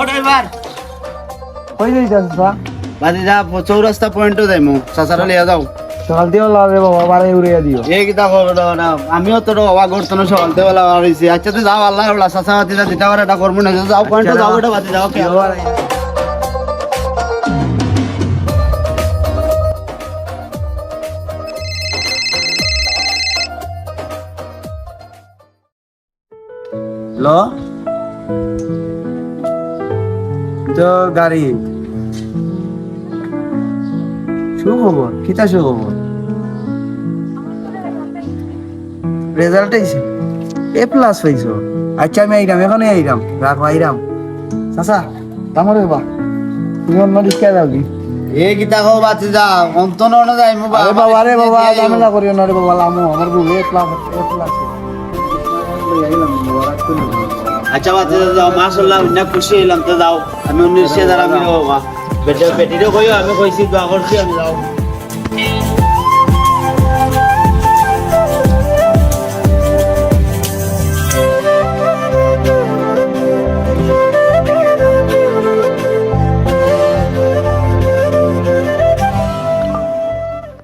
ও driver কই যাইতাছ বা বাদি যা চৌরাস্তা পয়েন্টও যাইমু চাচারা লিয়া যাও। সকাল দিয়ে লাগে বাবা বারে উড়িয়া দিও এই কিতা করো না আমিও তো অবাক করতো না সকালতে বেলা বাড়িছি আচ্ছা তো যাও আল্লাহ আল্লাহ চাচা বাতি যা দিতে পারে এটা করব না যাও পয়েন্টে যাও এটা বাতি যাও কে হ্যালো তো গাড়ি। সুখবর কিতা সুখবর রেজাল্ট আইছে এ প্লাস পাইছো। আচ্ছা আমি আইরাম এখনই আইরাম। রাখো আইরাম। চাচা কামড় বা তুমি অন্য রিক্সা যাও কি? এই কিতা কো বাতি যাও অন্ত না যাইমু আরে বাবা আরে বাবা ঝামেলা করিও না রে বাবা লামো। আমার বউ এ প্লাস এ প্লাস আচ্ছা বাতি যাও মাশাআল্লাহ অনেক খুশি হইলাম তো যাও আমি অন্য সে দ্বারা আমি বাবা বেটে বেটিরে কইও আমি কইছি দোয়া করছি আমি যাও।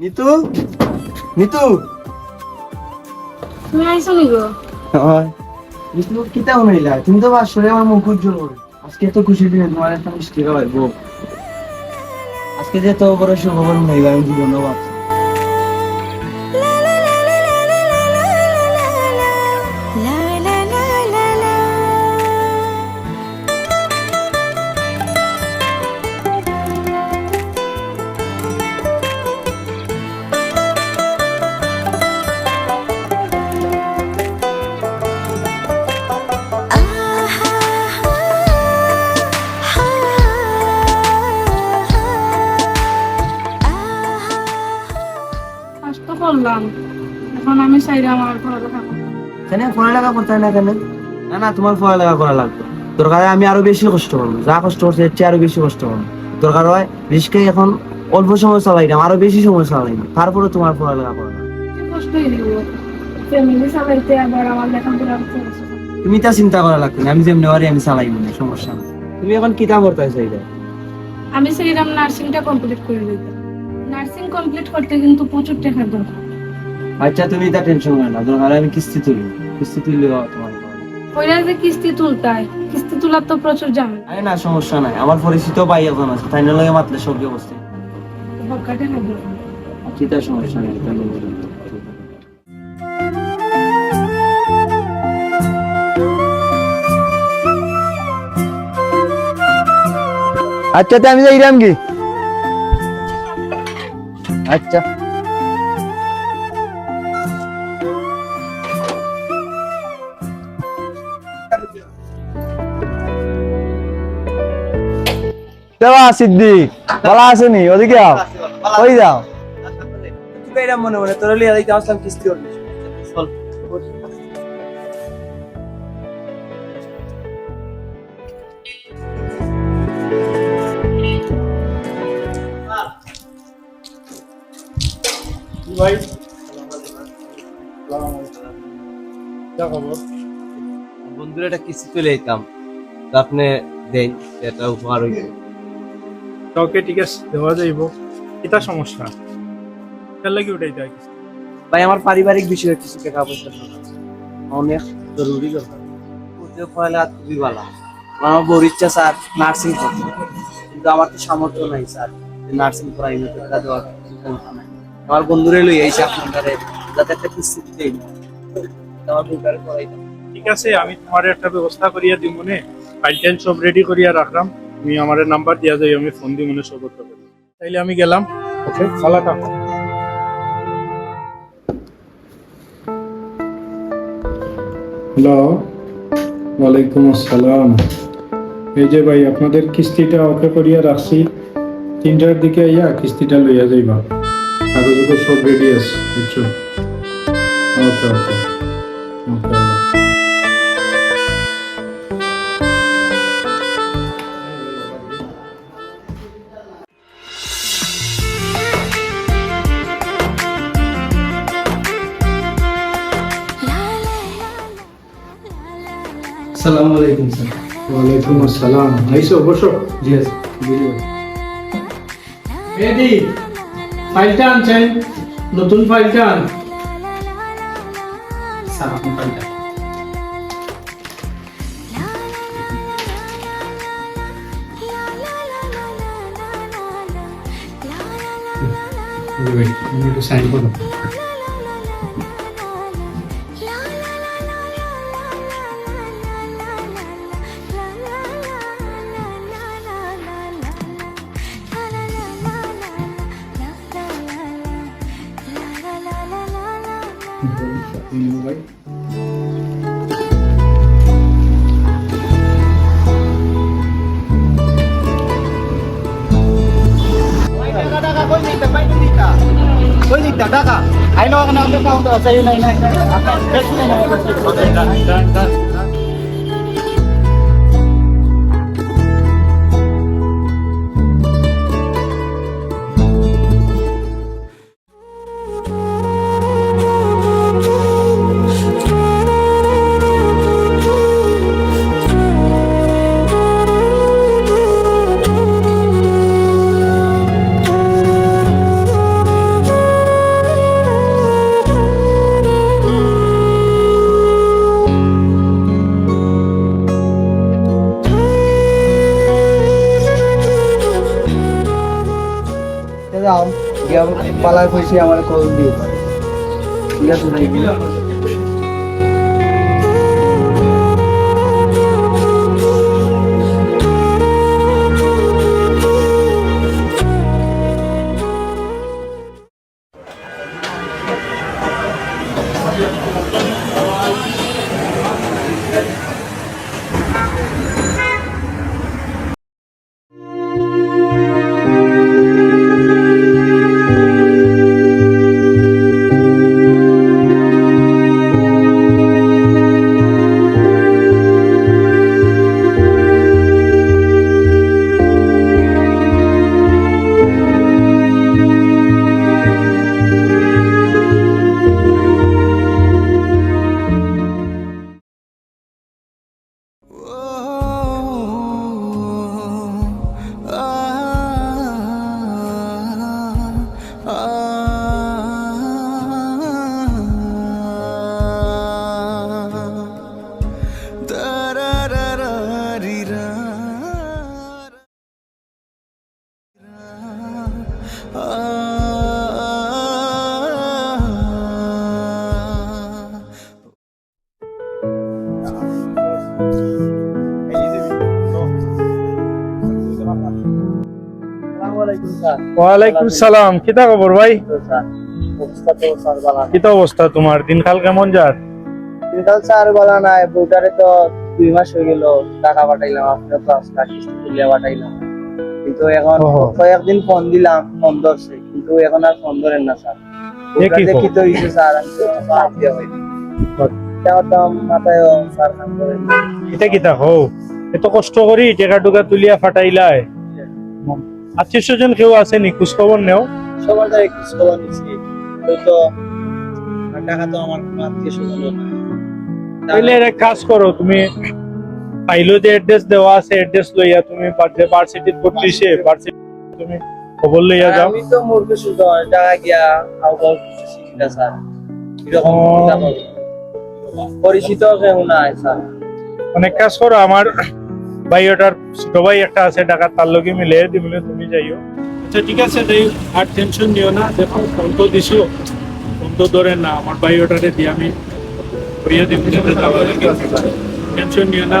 নিতু? নিতু? তুমি আইসো নি গো কিতা হইলা তুমি তো আসলে আমার মুখ উজ্জ্বল আজকে তো খুশি দিনে তোমার একটা মিষ্টি আজকে যে তো বড় শুভ নাইবা আমি জীবনে ভাবছি আমি আমার পড়ালেখা কেন পড়ালেখা করতে না কেন? না না তোমার পড়ালেখা করা লাগবে। দরকার আমি আরও বেশি কষ্ট করব। যা কষ্ট করছে এর চেয়ে আরও বেশি কষ্ট করব। দরকার হয় রিস্কে এখন অল্প সময় চালাইলাম আরও বেশি সময় চালাইলাম তারপরে তোমার পড়ালেখা করা কষ্টই ফ্যামিলি চালাইতে আবার আমার লেখাপড়া তুমি তা চিন্তা করা লাগবে না আমি যেমনি পারি আমি চালাই না সমস্যা তুমি এখন কিতা করতে আমি চাইলাম নার্সিংটা কমপ্লিট করে নার্সিং কমপ্লিট করতে কিন্তু প্রচুর টাকার দরকার। আচ্ছা তুমি তা টেনশন করো না। দরকার আমি কিস্তি তুলি। কিস্তি তুললে তোমার ওইটা যে কিস্তি তুলতাই কিস্তি তোলার তো প্রচুর ঝামেলা। আরে না সমস্যা নাই। আমার পরিচিত ভাই এখন আছে তাই লাগে মাত্র সব অবস্থা বকা টাকা দিও। চিন্তা সমস্যা নেই এটা আচ্ছা তো আমি যাইলাম কি আচ্ছা। দেওয়া সিদ্দিক, ভালো ওদিকে ওই যাও। এটা মনে মনে তোর আসলাম কিস্তি বন্ধুরা একটা কিস্তি তুলে দিতাম আপনি দেন, এটা উপহার হইবে কাউকে আছে দেওয়া যাইব এটা সমস্যা। এটার লাগি ওটাই দেয়। ভাই আমার পারিবারিক বিষয়ে কিছু টাকা পয়সা অনেক জরুরি দরকার খুবই ভালো আমার ইচ্ছা স্যার নার্সিং করতে। কিন্তু আমার তো সামর্থ্য নাই স্যার নার্সিং না টাকা দেওয়ার ক্ষমতা নাই। আমার বন্ধুরে লই আইসা যাতে একটা কিস্তি দিতে আমার বউটারে করাইতাম ঠিক আছে আমি তোমার একটা ব্যবস্থা করিয়া দিব মনে ফাইল সব রেডি করিয়া রাখলাম। তুমি আমার নাম্বার দিয়া যাই আমি ফোন দিই মনে সব করতে পারি। তাইলে আমি গেলাম। ওকে থাকো হ্যালো, ওয়ালাইকুম আসসালাম। এই যে ভাই, আপনাদের কিস্তিটা ওকে করিয়া রাখছি। তিনটার দিকে আইয়া কিস্তিটা লইয়া যাইবা। কাগজ সব রেডি আছে, বুঝছ? ওকে ওকে। আসসালামু আলাইকুম স্যার ওয়ালাইকুম আসসালাম আইসো বসো জি এদি ফাইলটা আনছেন নতুন ফাইলটা আন স্যার আপনি পাল্টা একটু সাইন করো ভাই কই দিকটা টাকা আইলো ওখানে আমাদের কাউন্টার আছে এই নাই নাই যাও পালায় পয়সা আমার কল দিয়ে ঠিক আছে ওয়ালাইকুম সালাম। কিতা খবর ভাই? কিতা অবস্থা তোমার? দিনকাল কেমন যার? দিনকাল স্যার বলা নাই। বুটারে তো দুই মাস হয়ে গেল, টাকা পাঠাইলাম, আপনার লাখ কিস্তি তুলিয়া পাঠাইলাম। কিন্তু এখন। কয়েকদিন ফোন দিলাম ফোন ধরছে কিন্তু এখন আর ফোন ধরেন না স্যার? কি তো হয়েছে স্যার আমি তো বাদ দিয়া হইনি তাও তো মাথায় স্যার কাম করেন এটা কিতা হও? এত কষ্ট করি টেকা টুকা তুলিয়া ফাটাইলাই আত্মীয় স্বজন কেউ আসেনি খোঁজ খবর নেও। সবার দ্বারা একটু খবর নিচ্ছি তো তো টাকা তো আমার আত্মীয় স্বজন নাই। তাইলে এক কাজ করো তুমি ফাইলো যে অ্যাড্রেস দেওয়া আছে অ্যাড্রেস লইয়া তুমি যে ভার্সিটির পঁচিশে ভার্সিটি তুমি খবর লইয়া যাও। আমি তো মূর্খ শুধু টাকা গিয়া আউ বাউ কিছু শিখি না স্যার এরকম পরিচিত কেউ নাই স্যার। অনেক কাজ করো আমার ভাই ওটার ছোট ভাই একটা আছে টাকা তার লগে মিলে দিবলে তুমি যাইও। আচ্ছা ঠিক আছে দেই আর টেনশন নিও না। দেখো ফোন তো দিছো। ফোন তো ধরে না আমার ভাই ওটারে দিয়ে আমি করিয়া দিব। টেনশন নিও না।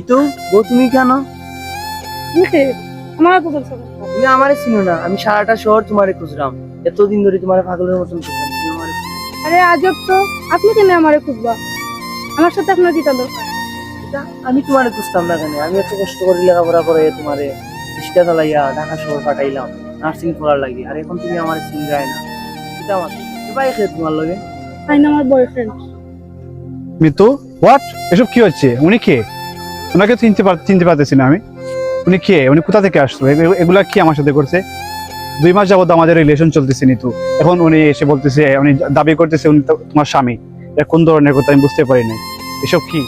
মিতু বউ তুমি কেন? আমার তো। তুমি আমারে চিনো না আমি সারাটা শহর তোমারে খুঁজলাম এতদিন ধরে তোমার পাগলের মতন খুঁজলাম। আরে আজব তো আপনি কেন আমারে খুঁজবা? আমার সাথে আপনার কি দরকার আমি তোমারে খুঁজতাম না কেন? আমি এত কষ্ট করে লেখাপড়া করে তোমারে রিক্সা চালাইয়া ঢাকা শহর পাঠাইলাম নার্সিং পড়ার লাগি। আর এখন তুমি আমার না। এটা আমার এবার খেয়ে তোমার লগে? আইন আমার বয়ফ্রেন্ড মিতু হোয়াট এসব কি হচ্ছে? উনি কে? ওনাকে চিনতে পার চিনতে পারতেছি না আমি। উনি কে? উনি কোথা থেকে আসলো? এগুলা কি আমার সাথে করছে? দুই মাস যাবত আমাদের রিলেশন চলতেছে নিতু। এখন উনি এসে বলতেছে উনি দাবি করতেছে উনি তোমার স্বামী। এটা কোন ধরনের কথা আমি বুঝতে পারি না এসব কি?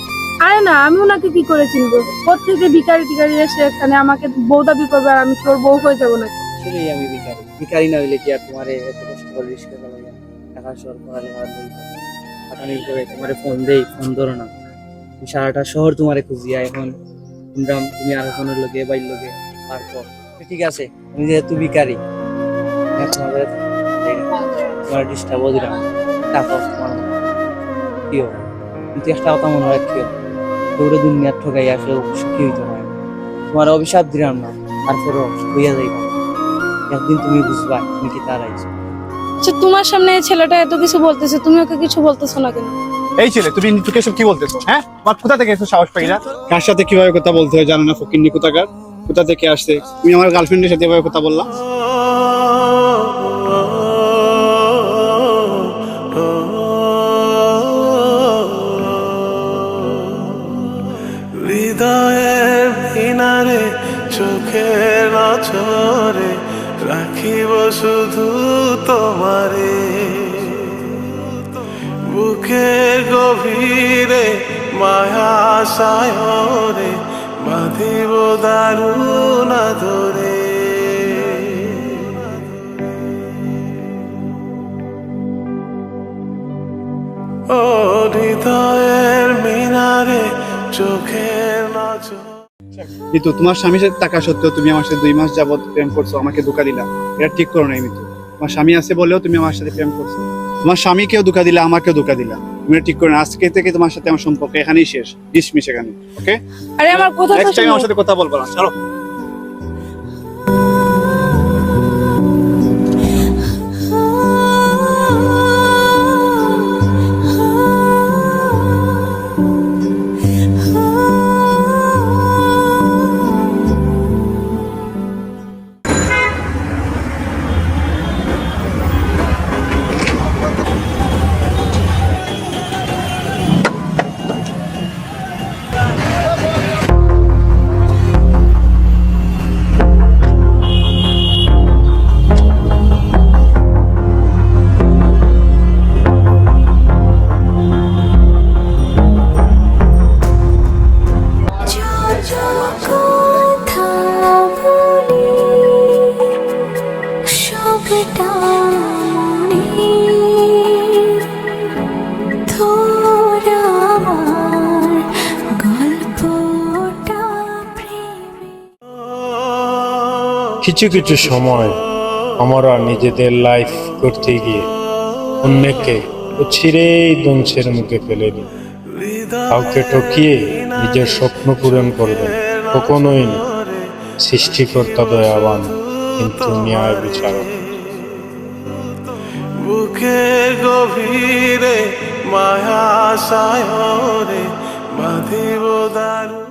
আরে না আমি ওনাকে কি করে চিনবো? থেকে ভিকারি টিকারি এসে এখানে আমাকে বউ দাবি করবে আর আমি তোর বউ হয়ে যাব নাকি? আসলেই আমি ভিখারি। ভিখারি না হইলে কি আর তোমারে এত কষ্ট করে তোমারে ফোন দেই ফোন ধরো না। সারাটা শহর তোমারে খুঁজিয়া এখন শুনলাম তুমি আর ফোনের লোকে বাইর লোকে পারফো ঠিক আছে, আমি যেহেতু ভিখারি আমি তোমাদের তোমার ডিস্টার্বও দিলাম। তারপর তোমার কি হবে? কিন্তু একটা কথা মনে রাখিও দৌড়ে দুনিয়ার ঠকাই আসলে সুখী হইতে হয়। তোমার অভিশাপ দিলাম না, তারপরও হইয়া যাইবা। একদিন তুমি বুঝবা তুমি কি তার আইছো। আচ্ছা তোমার সামনে ছেলেটা এত কিছু বলতেছে, তুমি ওকে কিছু বলতেছো না কেন? এই ছেলে, তুমি নিতুকে এসব কি বলতেছো? হ্যাঁ? তোমার কোথা থেকে এসো সাহস পাই না কার সাথে কীভাবে কথা বলতে হয় জানো না, ফকিন্নি কোথাকার? কোথা থেকে আসছে? তুমি আমার গার্লফ্রেন্ডের সাথে এভাবে কথা বললা? মায়া সায়রে বাঁধিব দারুণ ধরে ও হৃদয়ের মিনারে, চোখের নজর মিতু, তোমার স্বামীর সাথে টাকা সত্ত্বেও তুমি আমার সাথে দুই মাস যাবত প্রেম করছ, আমাকে ধোকা দিলা। এটা ঠিক করো নাই মিতু। তোমার স্বামী আছে বলেও তুমি আমার সাথে প্রেম করছ। তোমার স্বামীকেও ধোকা দিলা আমাকেও ধোকা দিলা। তুমি ঠিক করে আজকে থেকে তোমার সাথে আমার সম্পর্ক এখানেই শেষ ডিসমিস এখানে ওকে আরে আমার শোনো আমার সাথে কথা বলব না চলো। কিছু কিছু সময় আমরা নিজেদের লাইফ করতে গিয়ে অন্যকে ছিঁড়েই ধ্বংসের মুখে ফেলে দিই। কাউকে ঠকিয়ে নিজের স্বপ্ন পূরণ করবেন কখনোই না। সৃষ্টিকর্তা দয়াবান, কিন্তু ন্যায় বিচারক। বুকের গভীরে মায়া সায়রে বাঁধিব দারুণ